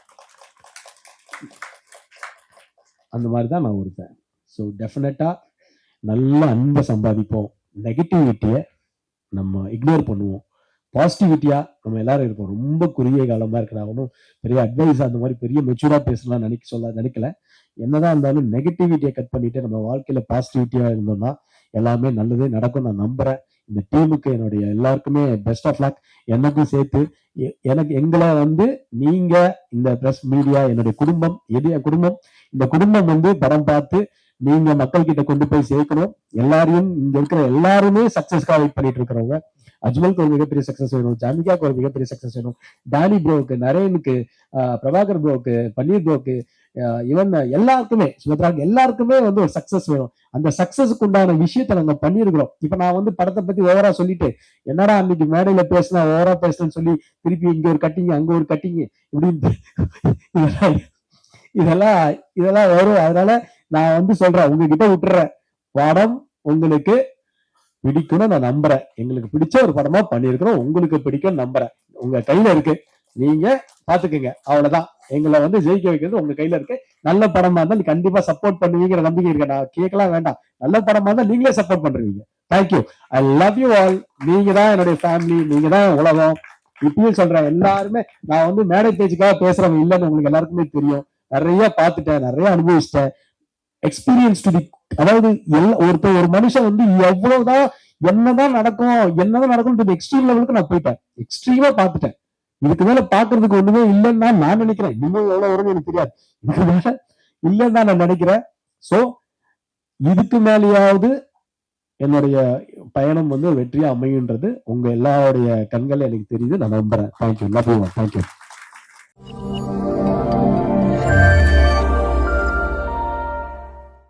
அந்த மாதிரி தான் நான் ஒருத்தன். ஸோ டெஃபினட்டா நல்ல அன்பை சம்பாதிப்போம். நெகட்டிவிட்டியை நம்ம இக்னோர் பண்ணுவோம். பாசிட்டிவிட்டியா நம்ம எல்லாரும் இருப்போம். ரொம்ப குறுகிய காலமா இருக்கு நான் ஒன்றும் பெரிய அட்வைஸ் அந்த மாதிரி பெரிய மெச்சூரா பேசலாம் நினைக்க சொல்ல நினைக்கல. என்னதான் இருந்தாலும் நெகட்டிவிட்டியை கட் பண்ணிட்டு நம்ம வாழ்க்கையில பாசிட்டிவிட்டியா இருந்தோம்னா எல்லாமே நல்லது நடக்கும். நான் நம்புறேன். இந்த டீமுக்கு என்னுடைய எல்லாருக்குமே பெஸ்ட் ஆஃப் லக் எனக்கும் சேர்த்து எனக்கு எங்களை வந்து நீங்க இந்த பிரஸ் மீடியா என்னுடைய குடும்பம் எது என் குடும்பம்? இந்த குடும்பம் வந்து படம் பார்த்து நீங்க மக்கள் கிட்ட கொண்டு போய் சேர்க்கணும். எல்லாரையும் இங்க இருக்கிற எல்லாருமே சக்சஸ்க்காக வெயிட் பண்ணிட்டு இருக்கிறவங்க. அஜ்மலுக்கு ஒரு மிகப்பெரிய சக்சஸ் வேணும் ஜாமிகாவுக்கு ஒரு மிகப்பெரிய சக்சஸ் வேணும் டானி ப்ரோவுக்கு நரேனுக்கு பிரபாகர் ப்ரோவுக்கு பன்னீர் ப்ரோவுக்கு இவன் எல்லாருக்குமே சுபத்ராக்கு எல்லாருக்குமே வந்து ஒரு சக்சஸ் வேணும். அந்த சக்சஸுக்கு உண்டான விஷயத்த நாங்க பண்ணிருக்கிறோம் இப்ப நான் வந்து படத்தை பத்தி ஓவரா சொல்லிட்டு என்னடா அன்னைக்கு மேடையில பேசினா ஓவரா பேசுறேன்னு சொல்லி திருப்பி இங்க ஒரு கட்டிங்க அங்க ஒரு கட்டிங்க இப்படின்னு இதெல்லாம் இதெல்லாம் இதெல்லாம் வரும். அதனால நான் வந்து சொல்றேன் உங்ககிட்ட விட்டுறேன். படம் உங்களுக்கு பிடிக்கும்னு நான் நம்புறேன். எங்களுக்கு பிடிச்ச ஒரு படமா பண்ணியிருக்கிறோம். உங்களுக்கு பிடிக்கும் நம்புறேன். உங்க கையில இருக்கு. நீங்க பாத்துக்கோங்க. அவ்வளவுதான். எங்களை வந்து ஜெயிக்க வைக்கிறது உங்க கையில இருக்கு. நல்ல படமா இருந்தா நீ கண்டிப்பா சப்போர்ட் பண்ணுவீங்கிற நம்பிக்கை இருக்கு. நான் கேட்கலாம் வேண்டாம். நல்ல படமா இருந்தா நீங்களே சப்போர்ட் பண்றீங்க. Thank you I love you all நீங்க தான் என்னுடைய ஃபேமிலி நீங்க தான் உலகம். இப்பயும் சொல்றேன் எல்லாருமே நான் வந்து மேடை பேச்சுக்காக பேசுறவங்க இல்லைன்னு உங்களுக்கு எல்லாருக்குமே தெரியும். நிறைய பார்த்துட்டேன். நிறைய அனுபவிச்சிட்டேன். எக்ஸ்பீரியன்ஸ் டு அதாவது ஒருத்தர் ஒரு மனுஷன் வந்து எவ்வளவுதான் என்னதான் நடக்கும் என்னதான் நடக்கும் எக்ஸ்ட்ரீம் லெவலுக்கு நான் போயிட்டேன். எக்ஸ்ட்ரீமா பார்த்துட்டேன். இதுக்கு மேல பாக்குறதுக்கு ஒண்ணுமே இல்லைன்னு நான் நினைக்கிறேன். இன்னும் எவ்வளவு வரும்னு எனக்கு தெரியாது. இதுக்கு மேல இல்லைன்னு தான் நான் நினைக்கிறேன். சோ இதுக்கு மேலேயாவது என்னுடைய பயணம் வந்து வெற்றியா அமையுன்றது உங்க எல்லாருடைய கண்கள் எனக்கு தெரியுது. நான் நம்புறேன். Thank you love you thank you